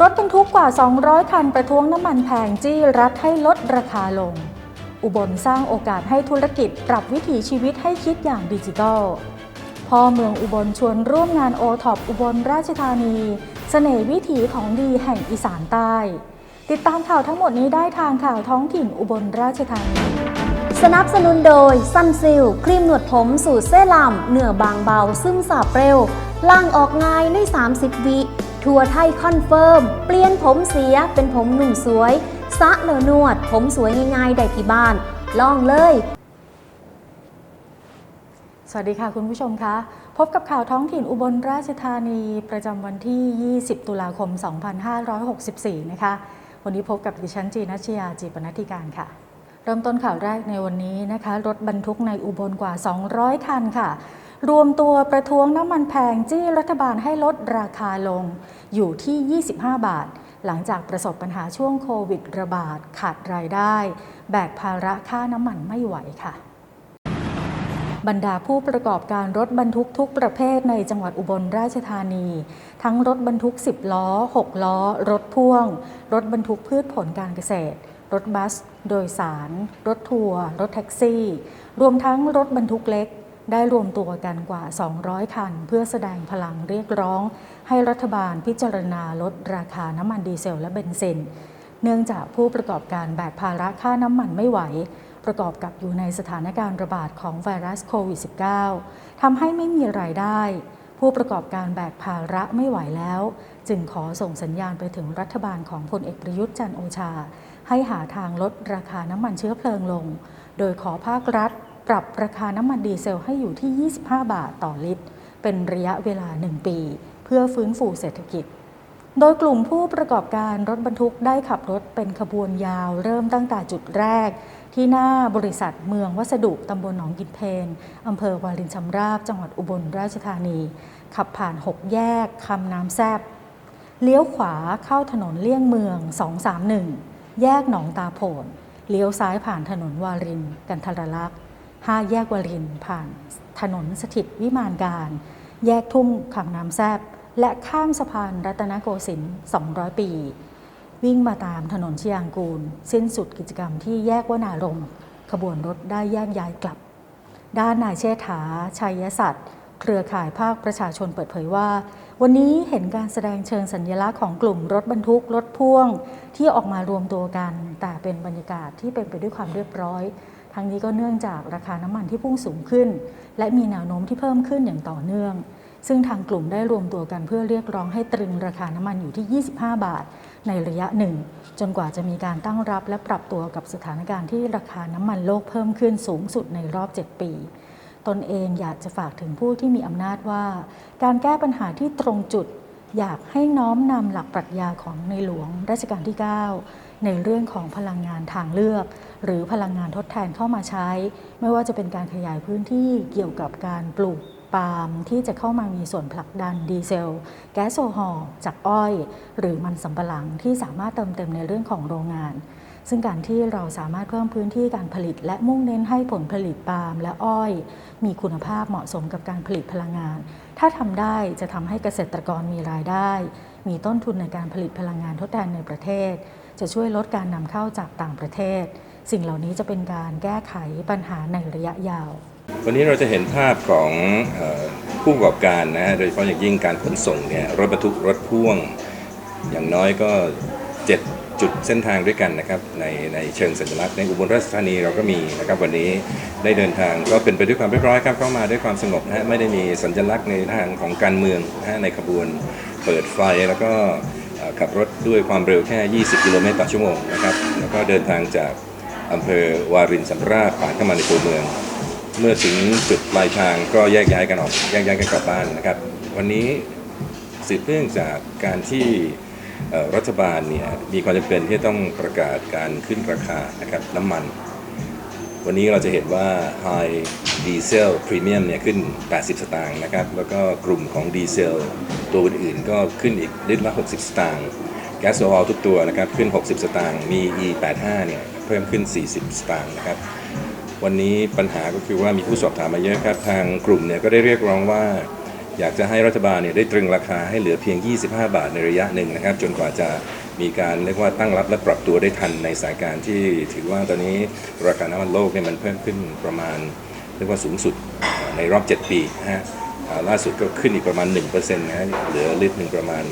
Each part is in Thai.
รถบรรทุกกว่า 200 คันประท้วงน้ำมันแพงจี้รัฐให้ลดราคาลง อุบลสร้างโอกาสให้ธุรกิจปรับวิถีชีวิตให้คิดอย่างดิจิทัลพ่อเมืองอุบลชวนร่วมงานโอท็อปอุบลราชธานีเสน่ห์วิถีของดีแห่งอีสานใต้ ติดตามข่าวทั้งหมดนี้ได้ทางข่าวท้องถิ่นอุบลราชธานี สนับสนุนโดยซันซิลครีมหนวดผมสูตรเซรั่มเนื้อบางเบา ซึมสาบเร็วล่างออกง่ายใน 30 วิ ทัวร์ไทยคอนเฟิร์ม เปลี่ยนผมเสียเป็นผมหนุ่มสวยสะเลอนวด ผมสวยง่ายๆ ได้ที่บ้าน ลองเลย สวัสดีค่ะคุณผู้ชมคะ พบกับข่าวท้องถิ่นอุบลราชธานีประจำวันที่ 20 ตุลาคม 2564 นะคะ วันนี้พบกับดิฉันจีนัชยาจีปนัติการค่ะเริ่มต้นข่าวแรกในวันนี้นะคะ รถบรรทุกในอุบลกว่า 200 คันค่ะ รวมตัวประท้วงน้ำมันแพงจี้รัฐบาลให้ลดราคาลงอยู่ที่ 25 บาท หลังจากประสบปัญหาช่วงโควิดระบาดขาดรายได้ แบกภาระค่าน้ำมันไม่ไหวค่ะบรรดาผู้ประกอบการรถบรรทุกทุกประเภทในจังหวัดอุบลราชธานี ทั้งรถบรรทุก 10 ล้อ 6 ล้อ รถพ่วง รถบรรทุกพืชผลการเกษตร รถบัส โดยสาร รถทัวร์รถแท็กซี่ รวมทั้งรถบรรทุกเล็ก ได้รวมตัวกันกว่า 200 คัน เพื่อแสดงพลังเรียกร้อง ให้รัฐบาลพิจารณาลดราคาน้ำมันดีเซลและเบนซิน เนื่องจากผู้ประกอบการแบกภาระค่าน้ำมันไม่ไหว ประกอบกับอยู่ในสถานการณ์ระบาดของไวรัสโควิด -19 ทำให้ไม่มีรายได้ ผู้ประกอบการแบกภาระไม่ไหวแล้ว จึงขอส่งสัญญาณไปถึงรัฐบาลของพลเอกประยุทธ์จันโอชา ให้หาทางลดราคาน้ำมันเชื้อเพลิงลง โดยขอภาครัฐ ปรับราคาน้ำมันดีเซลให้อยู่ที่ 25 บาทต่อลิตร เป็นระยะเวลา 1 ปี เพื่อฟื้นฟูเศรษฐกิจ โดยกลุ่มผู้ประกอบการรถบรรทุกได้ขับรถเป็นขบวนยาว เริ่มตั้งแต่จุดแรก ที่หน้าบริษัทเมืองวัสดุตำบลหนองกินเพนอำเภอวารินชำราบ จังหวัดอุบลราชธานี ขับผ่าน 6 แยกคำน้ำแซบเลี้ยวขวาเข้าถนนเลี่ยงเมือง 231 แยกหนองตาโผนเลี้ยวซ้ายผ่านถนนวาริน กันทรลักษณ์ 5 แยกวารินผ่านถนนสถิตวิมานการ แยกทุ่งคำน้ำแซบและข้ามสะพานรัตนโกสินทร์ 200 ปี วิ่งมาตามถนนชียางกูล สิ้นสุดกิจกรรมที่แยกวนารมขบวนรถได้แยกย้ายกลับ ด้านนายเชษฐา ชัยสัตย์เครือข่ายภาคประชาชนเปิดเผยว่า วันนี้เห็นการแสดงเชิงสัญลักษณ์ของกลุ่มรถบรรทุกรถพ่วง ที่ออกมารวมตัวกัน แต่เป็นบรรยากาศที่เป็นไปด้วยความเรียบร้อย ทั้งนี้ก็เนื่องจากราคาน้ำมันที่พุ่งสูงขึ้น และมีแนวโน้มที่เพิ่มขึ้นอย่างต่อเนื่อง ซึ่งทางกลุ่มได้รวมตัวกันเพื่อเรียกร้องให้ตรึงราคาน้ำมันอยู่ที่ 25 บาท ในระยะหนึ่ง จนกว่าจะมีการตั้งรับและปรับตัวกับสถานการณ์ที่ราคาน้ำมันโลกเพิ่มขึ้นสูงสุดในรอบ 7 ปีตนเองอยากจะฝากถึงผู้ที่มีอำนาจว่า การแก้ปัญหาที่ตรงจุด อยากให้น้อมนำหลักปรัชญาของในหลวงรัชกาลที่ 9 ในเรื่องของพลังงานทางเลือก หรือพลังงานทดแทนเข้ามาใช้ ไม่ว่าจะเป็นการขยายพื้นที่เกี่ยวกับการปลูกปาล์มที่จะเข้ามามีส่วนผลักดันดีเซล แก๊สโซฮอล์จากอ้อย หรือมันสำปะหลังที่สามารถเติมเต็มในเรื่องของโรงงาน ซึ่งการที่เราสามารถเพิ่มพื้นที่การผลิต และมุ่งเน้นให้ผลผลิตปาล์มและอ้อย มีคุณภาพเหมาะสมกับการผลิตพลังงาน ถ้าทำได้จะทำให้เกษตรกรมีรายได้ มีต้นทุนในการผลิตพลังงานทดแทนในประเทศ จะช่วยลดการนำเข้าจากต่างประเทศ สิ่งเหล่านี้จะเป็นการแก้ไขปัญหาในระยะยาว วันนี้เราจะเห็นภาพของออผู้ประกอบการนะ โดยเฉพาะอย่างยิ่งการขนส่งเนี่ยรถบรรทุกรถพ่วง อย่างน้อยก็ 7 จุดเส้นทางด้วยกันนะครับในในเชิงสัญลักษณ์ในอุบลราชธานีเราก็มีนะครับวันนี้ได้เดินทางก็เป็นไปด้วยความเรียบร้อยครับเข้ามาด้วยความสงบนะฮะไม่ได้มีสัญลักษณ์ในทางของการเมืองนะฮะในขบวนเปิดไฟแล้วก็ ขับรถด้วยความเร็วแค่ 20 กิโลเมตรต่อชั่วโมงนะครับแล้วก็เดินทางจากอำเภอวารินสำราบผ่านเข้ามาในตัวเมือง เมื่อถึงจุดปลายทางก็แยกย้ายกันออกแยกย้ายกันกลับบ้านนะครับ วันนี้สืบเนื่องจากการที่รัฐบาลเนี่ยมีความจำเป็นที่ต้องประกาศการขึ้นราคานะครับน้ำมัน วันนี้เราจะเห็นว่า High Diesel Premium เนี่ยขึ้น 80 สตางค์นะครับ แล้วก็กลุ่มของดีเซลตัวอื่นๆก็ขึ้นอีกลิตรละ 60 สตางค์แก๊สโซฮอลทุกตัวนะครับขึ้น 60 สตางค์มี E85 เนี่ยเพิ่มขึ้น 40 สตางค์นะครับ วันนี้ปัญหาก็คือว่ามีผู้สอบถามมาเยอะครับ ทางกลุ่มเนี่ยก็ได้เรียกร้องว่า อยากจะให้รัฐบาลเนี่ยได้ตรึงราคาให้เหลือเพียง 25 บาทในระยะหนึ่งนะครับ จนกว่าจะ มีการเรียกว่าตั้งรับและปรับตัวได้ทันในสถานการณ์ที่ถือว่าตอนนี้ราคาน้ำมันโลกเนี่ยมันเพิ่มขึ้นประมาณเรียกว่าสูงสุดในรอบ 7 ปีนะฮะล่าสุดก็ขึ้นอีกประมาณ 1%นะฮะเหลือลิตรหนึ่งประมาณ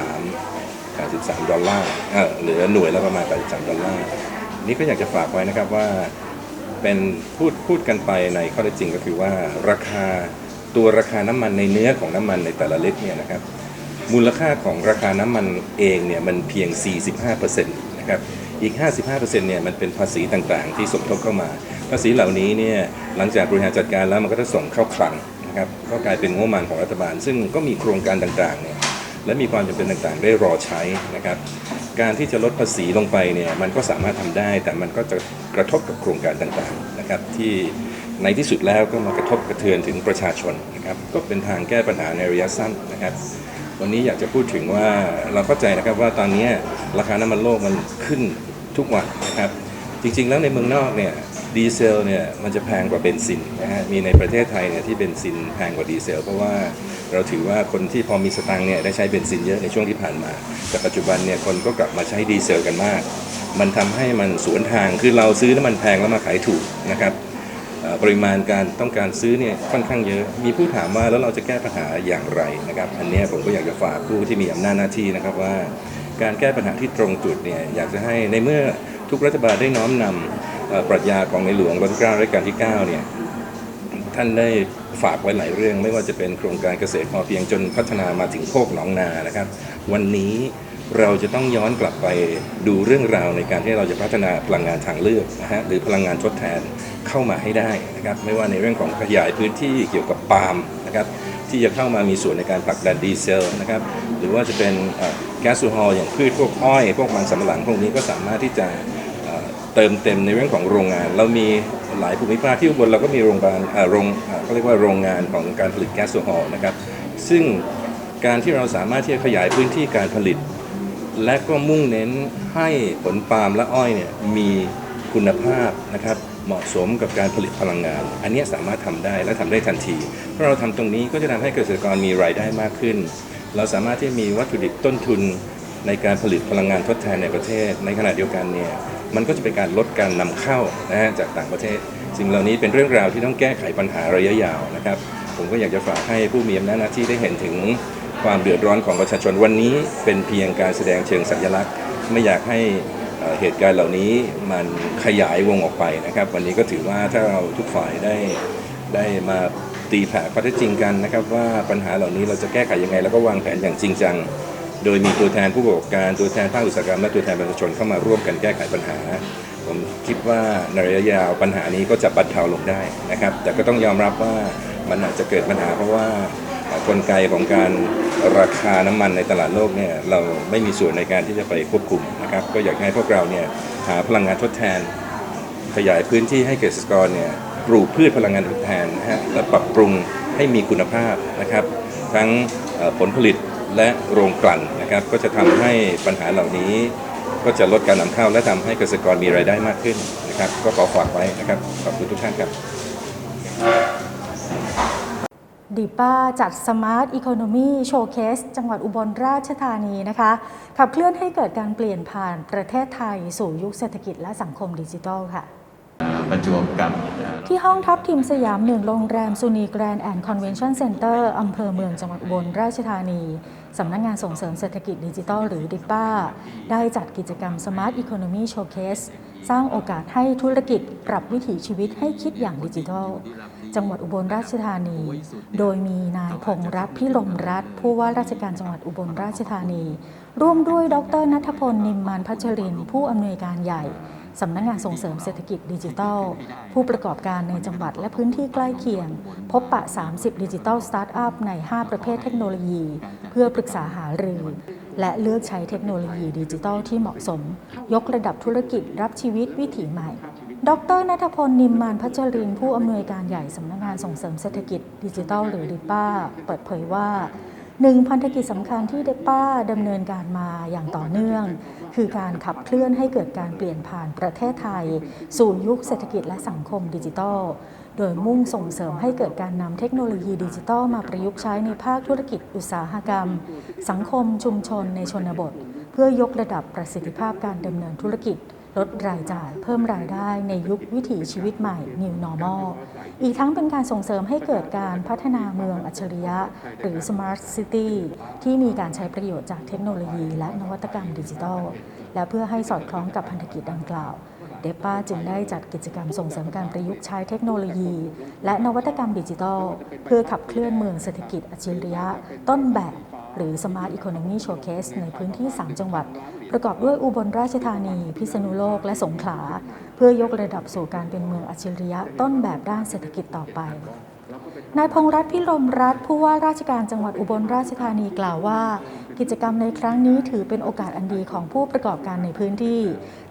83 83 ดอลลาร์เอ่อเหลือหน่วยละประมาณ 83 ดอลลาร์นี่ก็อยากจะฝากไว้นะครับว่าเป็นพูดพูดกันไปในข้อเท็จจริงก็คือว่าราคาตัวราคาน้ำมันในเนื้อของน้ำมันในแต่ละลิตรเนี่ยนะครับ มูลค่าของราคาน้ำมันเองเนี่ยมันเพียง 45%นะครับ อีก 55%เนี่ยมันเป็นภาษีต่างๆ ที่สมทบเข้ามา ภาษีเหล่านี้เนี่ยหลังจากบริหารจัดการแล้วมันก็จะส่งเข้าคลังนะครับ ก็กลายเป็นงบประมาณของรัฐบาล ซึ่งก็มีโครงการต่างๆเนี่ยและมีความจำเป็นต่างๆ ได้รอใช้นะครับ การที่จะลดภาษีลงไปเนี่ยมันก็สามารถทำได้ แต่มันก็จะกระทบกับโครงการต่างๆนะครับที่ในที่สุดแล้วก็มากระทบกระเทือนถึงประชาชนนะครับก็เป็นทางแก้ปัญหาในระยะสั้นนะครับ วันนี้อยากจะพูดถึงว่าเราเข้าใจนะครับว่าตอนนี้ราคาน้ำมันโลกมันขึ้นทุกวันนะครับ จริงๆแล้วในเมืองนอกเนี่ยดีเซลเนี่ยมันจะแพงกว่าเบนซินนะฮะมีในประเทศไทยเนี่ยที่เบนซินแพงกว่าดีเซล เพราะว่าเราถือว่าคนที่พอมีสตังค์เนี่ยได้ใช้เบนซินเยอะในช่วงที่ผ่านมา แต่ปัจจุบันเนี่ยคนก็กลับมาใช้ดีเซลกันมาก มันทำให้มันสวนทางคือเราซื้อน้ำมันแพงแล้วมาขายถูกนะครับ ปริมาณการต้องการซื้อเนี่ยค่อนข้างเยอะ มีผู้ถามว่าแล้วเราจะแก้ปัญหาอย่างไรนะครับ อันนี้ผมก็อยากจะฝากผู้ที่มีอำนาจหน้าที่นะครับว่า การแก้ปัญหาที่ตรงจุดเนี่ยอยากจะให้ในเมื่อทุกรัฐบาลได้น้อมนำปรัชญาของในหลวงรัชกาลรัชกาลที่ 9 เนี่ยท่านได้ฝากไว้หลายเรื่อง ไม่ว่าจะเป็นโครงการเกษตรพอเพียงจนพัฒนามาถึงโคกหนองนานะครับ วันนี้ เราจะต้องย้อนกลับไปดูเรื่องราวในการที่เราจะพัฒนาพลังงานทางเลือกนะฮะหรือพลังงานทดแทนเข้ามาให้ได้นะครับไม่ว่าในเรื่องของขยายพื้นที่เกี่ยวกับปาล์มนะครับที่จะเข้ามามีส่วนในการผลักดันดีเซลนะครับหรือว่าจะเป็นแก๊สโซฮอลอย่างพืชพวกอ้อย พวกมันสำปะหลังพวกนี้ก็สามารถที่จะเติมเต็มในเรื่องของโรงงาน เรามีหลายภูมิภาคที่อุบลเราก็มีโรงพยาบาลเออโรงเอ่อเขาเรียกว่าโรงงานของการผลิตแก๊สโซฮอลนะครับซึ่งการที่เราสามารถที่จะขยายพื้นที่การผลิต และก็มุ่งเน้นให้ผลปาล์มและอ้อยเนี่ยมีคุณภาพนะครับเหมาะสมกับการผลิตพลังงาน อันนี้สามารถทำได้และทำได้ทันทีเพราะเราทำตรงนี้ก็จะทำให้เกษตรกรมีรายได้มากขึ้น เราสามารถที่มีวัตถุดิบต้นทุนในการผลิตพลังงานทดแทนในประเทศ ในขณะเดียวกันเนี่ยมันก็จะเป็นการลดการนำเข้านะฮะจากต่างประเทศ สิ่งเหล่านี้เป็นเรื่องราวที่ต้องแก้ไขปัญหาระยะยาวนะครับ ผมก็อยากจะฝากให้ผู้มีอำนาจหน้าที่ได้เห็นถึง ความเดือดร้อนของประชาชนวันนี้เป็นเพียงการแสดงเชิงสัญลักษณ์ ไม่อยากให้เอ่อเหตุการณ์เหล่านี้มันขยายวงออกไปนะครับ วันนี้ก็ถือว่าถ้าเราทุกฝ่ายได้ได้มาตีแผ่ข้อเท็จจริงกันนะครับว่าปัญหาเหล่านี้เราจะแก้ไขยังไง แล้วก็วางแผนอย่างจริงจัง โดยมีตัวแทนผู้ประกอบการตัวแทนภาคอุตสาหกรรมและตัวแทนประชาชนเข้ามาร่วมกันแก้ไขปัญหา ผมคิดว่าในระยะยาวปัญหานี้ก็จะบรรเทาลงได้นะครับ แต่ก็ต้องยอมรับว่ามันอาจจะเกิดปัญหาเพราะว่า กลไกของการราคาน้ำมันในตลาดโลกเนี่ยเราไม่มีส่วนในการที่จะไปควบคุมนะครับก็อยากให้พวกเราเนี่ยหาพลังงานทดแทน ขยายพื้นที่ให้เกษตรกรเนี่ยปลูกพืชพลังงานทดแทนนะฮะและปรับปรุงให้มีคุณภาพนะครับทั้งผลผลิตและโรงกลั่นนะครับก็จะทำให้ปัญหาเหล่านี้ ก็จะลดการนำเข้าและทำให้เกษตรกรมีรายได้มากขึ้นนะครับก็ขอฝากไว้นะครับขอบคุณทุกท่านครับ ดีป้าจัด Smart Economy Showcase จังหวัดอุบลราชธานีนะคะ ขับเคลื่อนให้เกิดการเปลี่ยนผ่านประเทศไทยสู่ยุคเศรษฐกิจและสังคมดิจิทัลค่ะประจวบกับที่ห้องทัพทีมสยามหนึ่งโรงแรมซูนีแกรนด์แอนด์คอนเวนชั่นเซ็นเตอร์อำเภอเมืองจังหวัดอุบลราชธานี สำนักงงานส่งเสริมเศรษฐกิจดิจิทัลหรือดิป้า ได้จัดกิจกรรม Smart Economy Showcase สร้างโอกาสให้ธุรกิจปรับวิถีชีวิตให้คิดอย่างดิจิทัล จังหวัดอุบลราชธานี โดยมีนายพงษ์รัตพิรมรัตผู้ว่าราชการจังหวัดอุบลราชธานี ร่วมด้วยดรนัทพลนิมมานพัชริน ผู้อำนวยการใหญ่สำนักงานส่งเสริมเศรษฐกิจดิจิทัล ผู้ประกอบการในจังหวัดและพื้นที่ใกล้เคียง พบปะ 30 ดิจิทัลสตาร์ทอัพใน 5 ประเภทเทคโนโลยี เพื่อปรึกษาหารือ และเลือกใช้เทคโนโลยีดิจิทัลที่เหมาะสม ยกระดับธุรกิจรับชีวิตวิถีใหม่ ดรนัทพล นิมมานพัชริน ผู้อำนวยการใหญ่สำนักงานส่งเสริมเศรษฐกิจดิจิทัลหรือดิป้า เปิดเผยว่าหนึ่งพันธกิจสำคัญที่เดป้าดำเนินการมาอย่างต่อเนื่อง คือการขับเคลื่อนให้เกิดการเปลี่ยนผ่านประเทศไทย สู่ยุคเศรษฐกิจและสังคมดิจิทัล โดยมุ่งส่งเสริมให้เกิดการนำเทคโนโลยีดิจิทัลมาประยุกต์ใช้ในภาคธุรกิจอุตสาหกรรม สังคมชุมชนในชนบท เพื่อยกระดับประสิทธิภาพการดำเนินธุรกิจ ลดรายจ่ายเพิ่มรายได้ในยุควิถีชีวิตใหม่ New Normal อีกทั้งเป็นการส่งเสริมให้เกิดการพัฒนาเมืองอัจฉริยะ หรือ Smart City ที่มีการใช้ประโยชน์จากเทคโนโลยี และนวัตกรรมดิจิทัล และเพื่อให้สอดคล้องกับพันธกิจดังกล่าวเดปป้าจึงได้จัดกิจกรรมส่งเสริมการประยุกต์ใช้เทคโนโลยี และนวัตกรรมดิจิทัล เพื่อขับเคลื่อนเมืองเศรษฐกิจอัจฉริยะ ต้นแบบ หรือ Smart Economy Showcase ในพื้นที่ 3 จังหวัด ประกอบด้วยอุบลราชธานี พิษณุโลกและสงขลา เพื่อยกระดับสู่การเป็นเมืองอัจฉริยะต้นแบบด้านเศรษฐกิจต่อไปนายพงษ์รัตน์พิรมรัตน์ผู้ว่าราชการจังหวัดอุบลราชธานีกล่าวว่า กิจกรรมในครั้งนี้ถือเป็นโอกาสอันดีของผู้ประกอบการในพื้นที่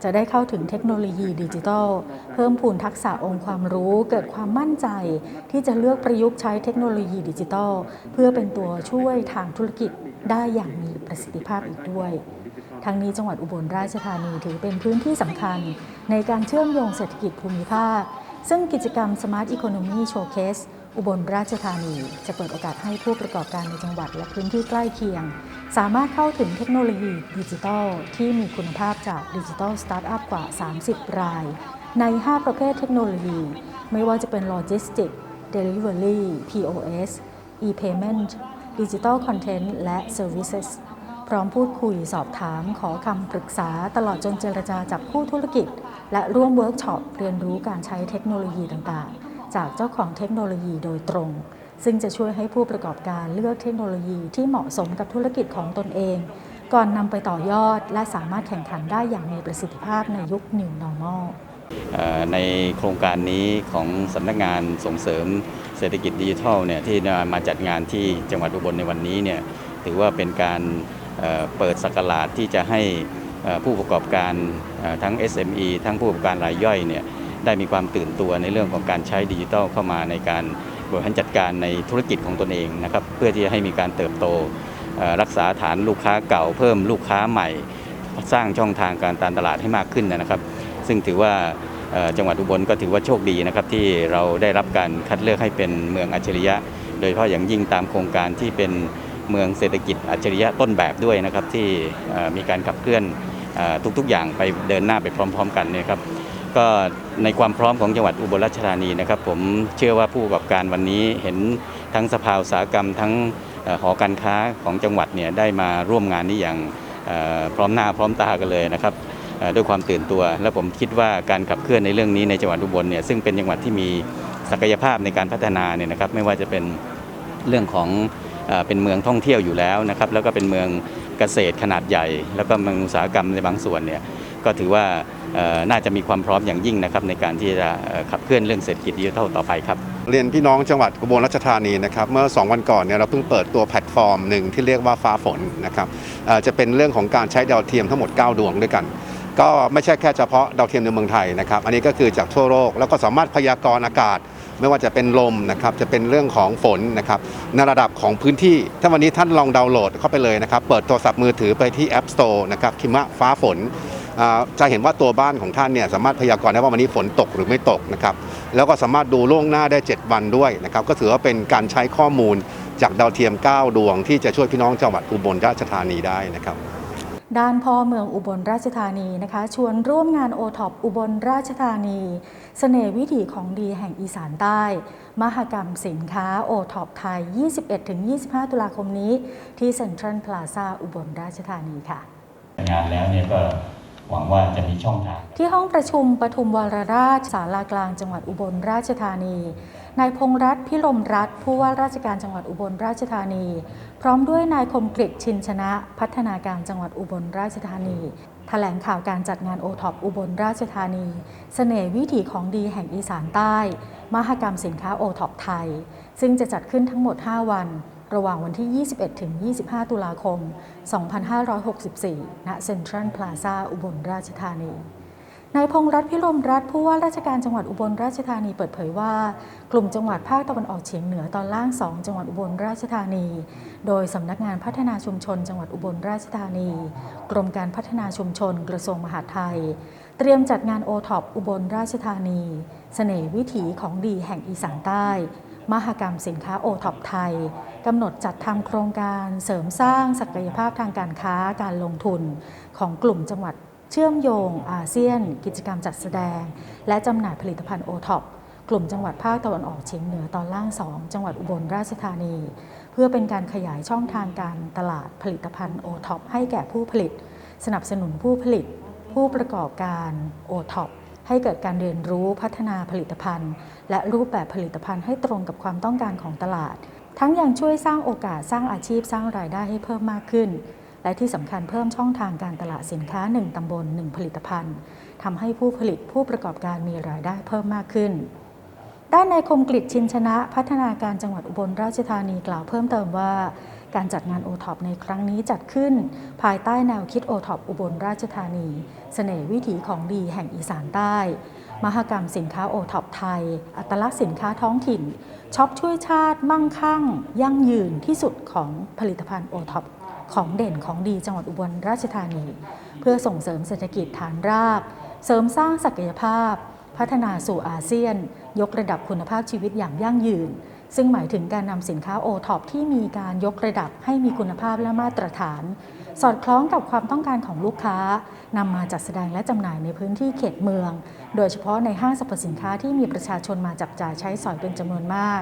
จะได้เข้าถึงเทคโนโลยีดิจิทัล เพิ่มพูนทักษะองค์ความรู้เกิดความมั่นใจ ที่จะเลือกประยุกต์ใช้เทคโนโลยีดิจิทัล เพื่อเป็นตัวช่วยทางธุรกิจได้อย่างมีประสิทธิภาพอีกด้วย ทั้งนี้จังหวัดอุบลราชธานีถือเป็นพื้นที่สำคัญ ในการเชื่อมโยงเศรษฐกิจภูมิภาค ซึ่งกิจกรรม Smart Economy Showcase อุบลราชธานี จะเปิดโอกาสให้ผู้ประกอบการในจังหวัดและพื้นที่ใกล้เคียง สามารถเข้าถึงเทคโนโลยีดิจิทัล ที่มีคุณภาพจากดิจิทัลสตาร์ทอัพกว่า 30 ราย ใน 5 ประเภทเทคโนโลยี ไม่ว่าจะเป็นโลจิสติก Delivery POS e-payment Digital Content และ Services ร้อมพูดคุยสอบถามขอคำปรึกษาตลอดจนเจรจาจับคู่ธุรกิจ และร่วมเวิร์กช็อปเรียนรู้การใช้เทคโนโลยีต่างๆ จากเจ้าของเทคโนโลยีโดยตรง ซึ่งจะช่วยให้ผู้ประกอบการเลือกเทคโนโลยีที่เหมาะสมกับธุรกิจของตนเอง ก่อนนำไปต่อยอดและสามารถแข่งขันได้อย่างมีประสิทธิภาพในยุค New Normal ในโครงการนี้ของสำนักงานส่งเสริมเศรษฐกิจดิจิทัลเนี่ยที่มาจัดงานที่จังหวัดอุบลในวันนี้เนี่ยถือว่าเป็นการ เปิดสักราชที่จะให้ผู้ประกอบการทั้ง SME ทั้งผู้ประกอบการรายย่อยเนี่ยได้มีความตื่นตัวในเรื่องของการใช้ดิจิทัลเข้ามาในการบริหารจัดการในธุรกิจของตนเองนะครับเพื่อที่จะให้มีการเติบโตรักษาฐานลูกค้าเก่าเพิ่มลูกค้าใหม่ สร้างช่องทางการตลาดให้มากขึ้นนะครับ ซึ่งถือว่าจังหวัดอุบลก็ถือว่าโชคดีนะครับที่เราได้รับการคัดเลือกให้เป็นเมืองอัจฉริยะ โดยเฉพาะอย่างยิ่งตามโครงการที่เป็น เมืองเศรษฐกิจอัจฉริยะต้นแบบด้วยนะครับที่มีการขับเคลื่อนทุกๆ อย่างไปเดินหน้าไปพร้อม ๆ กันเนยครับก็ในความพร้อมของจังหวัดอุบลราชธานีนะครับ ผมเชื่อว่าผู้ประกอบการวันนี้เห็นทั้งสภาอุตสาหกรรมทั้งหอการค้าของจังหวัดเนี่ยได้มาร่วมงานนี้อย่างพร้อมหน้าพร้อมตากันเลยนะครับด้วยความตื่นตัว และผมคิดว่าการขับเคลื่อนในเรื่องนี้ในจังหวัดอุบลเนี่ยซึ่งเป็นจังหวัดที่มีศักยภาพในการพัฒนาเนี่ยนะครับ ไม่ว่าจะเป็นเรื่องของ เป็นเมืองท่องเที่ยวอยู่แล้วนะครับแล้วก็เป็นเมืองเกษตรขนาดใหญ่ แล้วก็เมืองอุตสาหกรรมในบางส่วนเนี่ยก็ถือว่าน่าจะมีความพร้อมอย่างยิ่งนะครับในการที่จะขับเคลื่อนเรื่องเศรษฐกิจดิจิทัลต่อไปครับ เรียนพี่น้องจังหวัดอุบลราชธานีนะครับเมื่อ 2 วันก่อนเนี่ยเราเพิ่งเปิดตัวแพลตฟอร์มหนึ่งที่เรียกว่าฟ้าฝนนะครับจะเป็นเรื่องของการใช้ดาวเทียมทั้งหมด 9 ดวงด้วยกัน ก็ไม่ใช่แค่เฉพาะดาวเทียมในเมืองไทยนะครับ อันนี้ก็คือจากทั่วโลกแล้วก็สามารถพยากรณ์อากาศ ไม่ว่าจะเป็นลมนะครับจะเป็นเรื่องของฝนนะครับในระดับของพื้นที่ ถ้าวันนี้ท่านลองดาวน์โหลดเข้าไปเลยนะครับ เปิดโทรศัพท์มือถือไปที่ App Store นะครับคิมะฟ้าฝนจะเห็นว่าตัวบ้านของท่านเนี่ยสามารถพยากรณ์ได้ว่าวันนี้ฝนตกหรือไม่ตกนะครับแล้วก็สามารถดูล่วงหน้าได้ 7 วันด้วยนะครับก็ถือว่าเป็นการใช้ข้อมูลจากดาวเทียม 9 ดวง ที่จะช่วยพี่น้องจังหวัดอุบลราชธานีได้นะครับ ด้านพ่อเมืองอุบลราชธานีนะคะ ชวนร่วมงานโอท็อปอุบลราชธานีเสน่ห์วิถีของดีแห่งอีสานใต้ มหกรรมสินค้าโอท็อปไทย 21-25 ตุลาคมนี้ ที่เซ็นทรัลพลาซาอุบลราชธานีค่ะ งานแล้วเนี่ยก็ หวังว่าจะมีช่องทาง ที่ห้องประชุมปทุมวรราชศาลากลางจังหวัดอุบลราชธานี นายพงษ์รัตน์พิรมรัตน์ผู้ว่าราชการจังหวัดอุบลราชธานี พร้อมด้วยนายคมกริตชินชนะ พัฒนาการจังหวัดอุบลราชธานีแถลงข่าวการจัดงานโอท็อปอุบลราชธานี เสน่ห์วิถีของดีแห่งอีสานใต้ มหกรรมสินค้าโอท็อปไทย ซึ่งจะจัดขึ้นทั้งหมด 5 วัน ระหว่างวันที่ 21 ถึง 25 ตุลาคม 2564 ณ เซ็นทรัลพลาซาอุบลราชธานี นายพงษ์รัตนพิรมรัตน์ผู้ว่าราชการจังหวัดอุบลราชธานีเปิดเผยว่า กลุ่มจังหวัดภาคตะวันออกเฉียงเหนือตอนล่าง 2 จังหวัดอุบลราชธานี โดยสำนักงานพัฒนาชุมชน จังหวัดอุบลราชธานี กรมการพัฒนาชุมชน กระทรวงมหาดไทย เตรียมจัดงานโอท็อปอุบลราชธานี เสน่ห์วิถีของดีแห่งอีสานใต้ มหกรรมสินค้าโอท็อปไทยกำหนดจัดทำโครงการเสริมสร้างศักยภาพทางการค้าการลงทุน ของกลุ่มจังหวัดเชื่อมโยงอาเซียน กิจกรรมจัดแสดง และจำหน่ายผลิตภัณฑ์โอท็อปกลุ่มจังหวัดภาคตะวันออกเฉียงเหนือตอนล่าง 2 จังหวัดอุบลราชธานี เพื่อเป็นการขยายช่องทางการตลาดผลิตภัณฑ์โอท็อปให้แก่ผู้ผลิต สนับสนุนผู้ผลิต ผู้ประกอบการโอท็อป ให้เกิดการเรียนรู้พัฒนาผลิตภัณฑ์ และรูปแบบผลิตภัณฑ์ให้ตรงกับความต้องการของตลาด ทั้งยังช่วยสร้างโอกาสสร้างอาชีพสร้างรายได้ให้เพิ่มมากขึ้น และที่สำคัญเพิ่มช่องทางการตลาดสินค้า 1ตำบล 1 ผลิตภัณฑ์ทำให้ผู้ผลิตผู้ประกอบการมีรายได้เพิ่มมากขึ้นด้านนายคมกริชินชนะ พัฒนาการจังหวัดอุบลราชธานีกล่าวเพิ่มเติมว่า การจัดงานโอท็อปในครั้งนี้จัดขึ้น ภายใต้แนวคิดโอท็อปอุบลราชธานี เสน่ห์วิถีของดีแห่งอีสานใต้ มหกรรมสินค้าโอท็อปไทย อัตลักษณ์สินค้าท้องถิ่นช็อปช่วยชาติมั่งคั่ง ยั่งยืนที่สุดของผลิตภัณฑ์โอท็อปของเด่นของดีจังหวัดอุบลราชธานี เพื่อส่งเสริมเศรษฐกิจฐานรากเสริมสร้างศักยภาพ พัฒนาสู่อาเซียน ยกระดับคุณภาพชีวิตอย่างยั่งยืน ซึ่งหมายถึงการนำสินค้าโอท็อปที่มีการยกระดับให้มีคุณภาพและมาตรฐาน สอดคล้องกับความต้องการของลูกค้านำมาจัดแสดงและจำหน่ายในพื้นที่เขตเมือง โดยเฉพาะในห้างสรรพสินค้าที่มีประชาชนมาจับจ่ายใช้สอยเป็นจำนวนมาก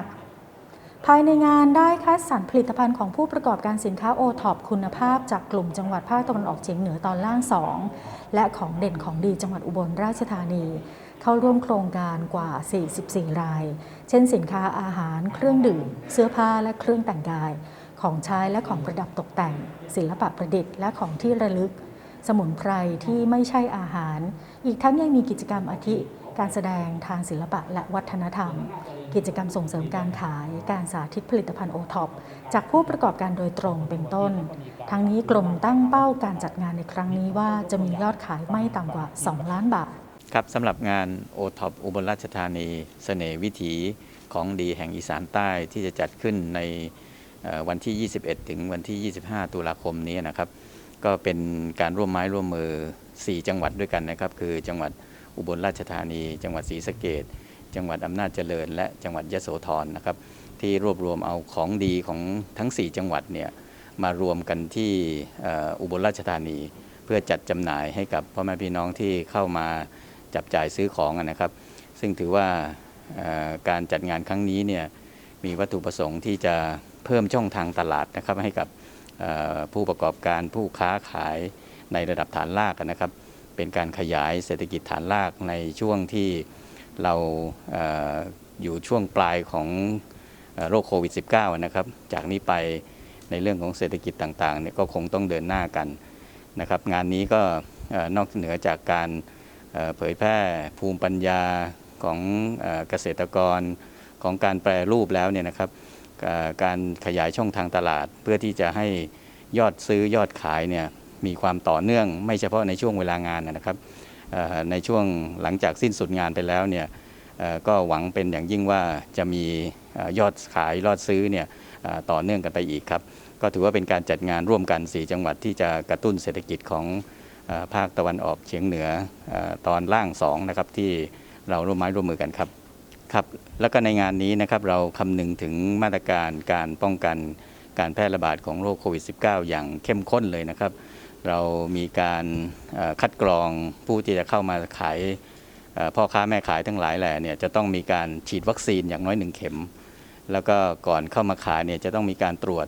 ภายในงานได้คัดสรรผลิตภัณฑ์ของผู้ประกอบการสินค้าโอท็อปคุณภาพ จากกลุ่มจังหวัดภาคตะวันออกเฉียงเหนือตอนล่าง 2 และของเด่นของดีจังหวัดอุบลราชธานี เข้าร่วมโครงการกว่า 44 ราย เช่นสินค้าอาหารเครื่องดื่ม เสื้อผ้าและเครื่องแต่งกาย ของใช้และของประดับตกแต่ง ศิลปะประดิษฐ์และของที่ระลึก สมุนไพรที่ไม่ใช่อาหาร อีกทั้งยังมีกิจกรรมอาทิ การแสดงทางศิลปะและวัฒนธรรม กิจกรรมส่งเสริมการขาย การสาธิตผลิตภัณฑ์โอท็อปจากผู้ประกอบการโดยตรงเป็นต้น ทั้งนี้กรมตั้งเป้าการจัดงานในครั้งนี้ว่าจะมียอดขายไม่ต่ำกว่า 2 ล้านบาท ครับสำหรับงานโอท็อปอุบลราชธานีเสน่ห์วิถีของดีแห่งอีสานใต้ที่จะจัดขึ้นในวันที่ 21 ถึงวันที่ 25 ตุลาคมนี้นะครับ ก็เป็นการร่วมไม้ร่วมมือ 4 จังหวัดด้วยกันนะครับ คือจังหวัดอุบลราชธานี จังหวัดศรีสะเกดจังหวัดอำนาจเจริญ และจังหวัดยะโสธรนะครับ ที่รวบรวมเอาของดีของทั้ง 4 จังหวัดเนี่ยมารวมกันที่อุบลราชธานี เพื่อจัดจำหน่ายให้กับพ่อแม่พี่น้องที่เข้ามา จับจ่ายซื้อของนะครับ ซึ่งถือว่าการจัดงานครั้งนี้เนี่ยมีวัตถุประสงค์ที่จะเพิ่มช่องทางตลาดนะครับให้กับผู้ประกอบการผู้ค้าขายในระดับฐานรากนะครับ เป็นการขยายเศรษฐกิจฐานรากในช่วงที่เราอยู่ช่วงปลายของโรคโควิด -19 นะครับ จากนี้ไปในเรื่องของเศรษฐกิจต่างๆเนี่ยก็คงต้องเดินหน้ากันนะครับ งานนี้ก็นอกเหนือจากการ เผยแพร่ภูมิปัญญาของเกษตรกรของการแปรรูปแล้วเนี่ยนะครับการขยายช่องทางตลาด เพื่อที่จะให้ยอดซื้อยอดขายเนี่ยมีความต่อเนื่อง ไม่เฉพาะในช่วงเวลางานนะครับในช่วงหลังจากสิ้นสุดงานไปแล้วเนี่ยก็หวังเป็นอย่างยิ่งว่าจะมียอดขายยอดซื้อเนี่ยต่อเนื่องกันไปอีกครับ ก็ถือว่าเป็นการจัดงานร่วมกัน 4 จังหวัดที่จะกระตุ้นเศรษฐกิจของ ภาคตะวันออกเฉียงเหนืออตอนล่าง2นะครับที่เราร่วมไม้ร่วมมือกันครับครับแล้วก็ในงานนี้นะครับเราคำนึงถึงมาตรการการป้องกันการแพร่ระบาดของโรคโควิด -19 อย่างเข้มข้นเลยนะครับ เรามีการคัดกรองผู้ที่จะเข้ามาขายพ่อค้าแม่ขายทั้งหลายแหล่เนี่ยจะต้องมีการฉีดวัคซีนอย่างน้อยหนึ่งเข็ม แล้วก็ก่อนเข้ามาขายเนี่ยจะต้องมีการตรวจ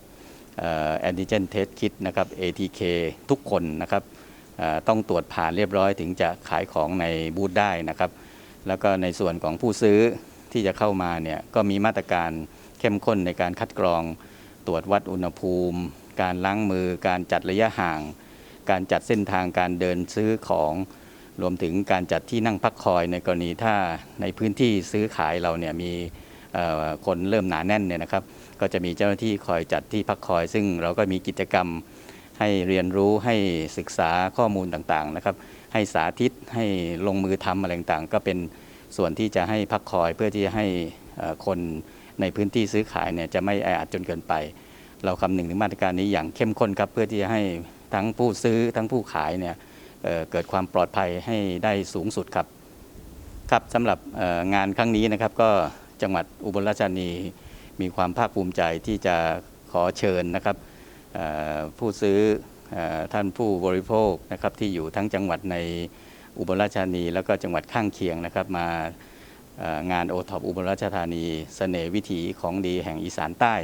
แอนติเจนเทสคิดนะครับ ATK ทุกคนนะครับ ต้องตรวจผ่านเรียบร้อยถึงจะขายของในบูธได้นะครับ แล้วก็ในส่วนของผู้ซื้อที่จะเข้ามาเนี่ยก็มีมาตรการเข้มข้นในการคัดกรอง ตรวจวัดอุณหภูมิ การล้างมือ การจัดระยะห่าง การจัดเส้นทางการเดินซื้อของรวมถึงการจัดที่นั่งพักคอยในกรณีถ้าในพื้นที่ซื้อขายเราเนี่ยมีคนเริ่มหนาแน่นเนี่ยนะครับ ก็จะมีเจ้าหน้าที่คอยจัดที่พักคอย ซึ่งเราก็มีกิจกรรม ให้เรียนรู้ให้ศึกษาข้อมูลต่างๆนะครับ ให้สาธิตให้ลงมือทำอะไรต่างๆ ก็เป็นส่วนที่จะให้พักคอยเพื่อที่จะให้คนในพื้นที่ซื้อขายเนี่ยจะไม่แออัดจนเกินไป เราคำนึงถึงมาตรการนี้อย่างเข้มข้นครับเพื่อที่จะให้ทั้งผู้ซื้อทั้งผู้ขายเนี่ยเเกิดความปลอดภัยให้ได้สูงสุดครับครับสำหรับงานครั้งนี้นะครับก็จังหวัดอุบลราชธานีมีความภาคภูมิใจที่จะขอเชิญนะครับ ผู้ซื้ออท่านผู้บริโภคนะครับที่อยู่ทั้งจังหวัดในอุบลราชธานี แล้วก็จังหวัดข้างเคียงนะครับมางานโอท็อปอุบลราชธานีเสน่ห์วิถีของดีแห่งอีสานใต้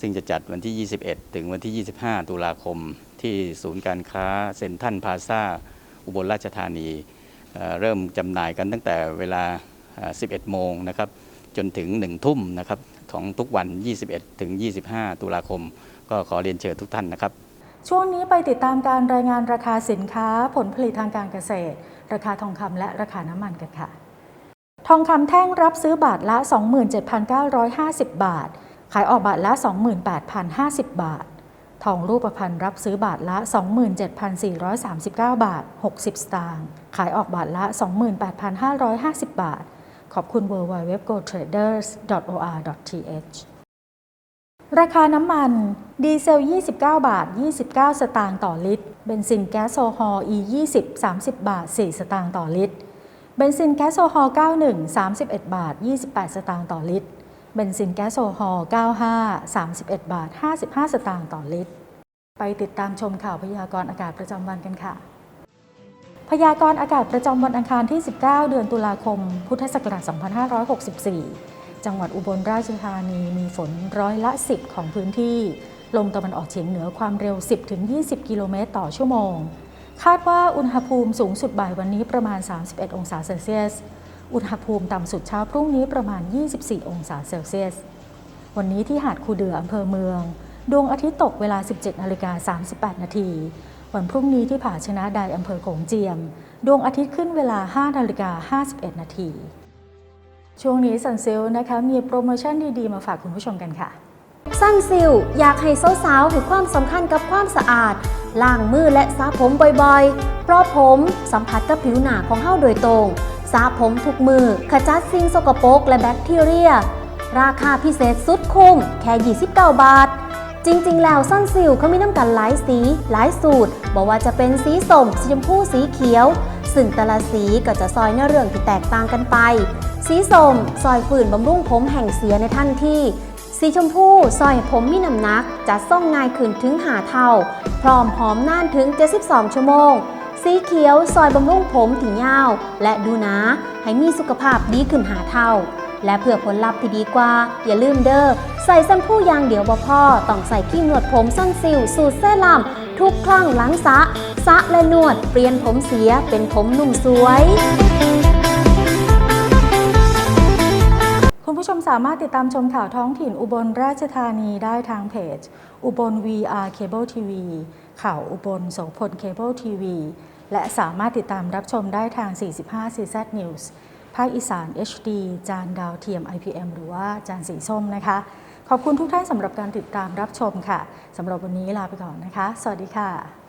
ซึ่งจะจัดวันที่ 21 ถึงวันที่ 25 ตุลาคม ที่ศูนย์การค้าเซ็นทัลพาซาอุบลราชธานี เริ่มจำหน่ายกันตั้งแต่เวลา 11 โมงนะครับจนถึง 1 ทุ่มนะครับของทุกวัน 21 ถึง 25 ตุลาคม ก็ขอเรียนเชิญทุกท่านนะครับ ช่วงนี้ไปติดตามการรายงานราคาสินค้าผลผลิตทางการเกษตร ราคาทองคำและราคาน้ำมันกันค่ะ ทองคำแท่งรับซื้อบาทละ 27,950 บาท ขายออกบาทละ 28,050 บาท ทองรูปพรรณรับซื้อบาทละ 27,439 บาท 60 สตางค์ ขายออกบาทละ 28,550 บาท ขอบคุณ w w w g o t r a d e r s o r th ราคาน้ำมัน ดีเซล 29 บาท 29 สตางค์ต่อลิตร เบนซินแก๊สโซฮอล์ E 20 30 บาท 4 สตางค์ต่อลิตร เบนซินแก๊สโซฮอล์ 91 31 บาท 28 สตางค์ต่อลิตร เบนซินแก๊สโซฮอล์ 95 31 บาท 55 สตางค์ต่อลิตร ไปติดตามชมข่าวพยากรณ์อากาศประจำวันกันค่ะ พยากรณ์อากาศประจำวันอังคารที่ 19 เดือนตุลาคม พุทธศักราช 2564 จังหวัดอุบลราชธานีมีฝนร้อยละ 10 ของพื้นที่ ลมตะวันออกเฉียงเหนือความเร็ว 10-20 กิโลเมตรต่อชั่วโมง คาดว่าอุณหภูมิสูงสุดบ่ายวันนี้ประมาณ 31 องศาเซลเซียส อุณหภูมิต่ำสุดเช้าพรุ่งนี้ประมาณ 24 องศาเซลเซียส วันนี้ที่หาดคูเดืออำเภอเมือง ดวงอาทิตย์ตกเวลา 17นาฬิกา38 นาทีวันพรุ่งนี้ที่ผาชนะไดอำเภอโขงเจียม ดวงอาทิตย์ขึ้นเวลา 5 นาฬิกา 51 นาที ช่วงนี้สันเซลนะคะ มีโปรโมชั่นดี ๆ มาฝากคุณผู้ชมกันค่ะ สั้นซิลอยากให้สาวๆให้ความสำคัญกับความสะอาดล้างมือและสระผมบ่อยๆ เพราะผมสัมผัสกับผิวหนาของเฮาโดยตรงสระผมทุกมือขจัดสิ่งสกปรกและแบคทีเรีย ราคาพิเศษสุดคุ้มแค่ 29 บาท จริงๆ แล้วสั้นซิลเขามีน้ำกันหลายสี หลายสูตรบอกว่าจะเป็นสีส้มสีชมพูสีเขียว ซึ่งแต่ละสีก็จะซอยในเรื่องที่แตกต่างกันไป สีส้มซอยฝืนบำรุงผมแห่งเสียในทันที สีชมพูซอยผมมีน้ำหนักจะส่งง่ายขึ้นถึงหาเท่า พร้อมหอมน่านถึง 72 ชั่วโมง สีเขียวซอยบำรุงผมถี่ยาว และดูนะให้มีสุขภาพดีขึ้นหาเท่า และเพื่อผลลัพธ์ที่ดีกว่า อย่าลืมเด้อใส่แชมพูยางเดียวบ่พอต้องใส่ขี้นวดผมสั้นซิลสูตรเซรั่มทุกครั้งหลังสระสระและนวดเปลี่ยนผมเสียเป็นผมหนุ่มสวย คุณผู้ชมสามารถติดตามชมข่าวท้องถิ่นอุบลราชธานีได้ทางเพจ อุบล VR Cable TV ข่าวอุบลโสพล Cable TV และสามารถติดตามรับชมได้ทาง 45 CZ News ภาคอีสาน HD จานดาวเทียม IPM หรือว่าจานสีส้มนะคะ ขอบคุณทุกท่านสำหรับการติดตามรับชมค่ะสำหรับวันนี้ลาไปก่อนนะคะ สวัสดีค่ะ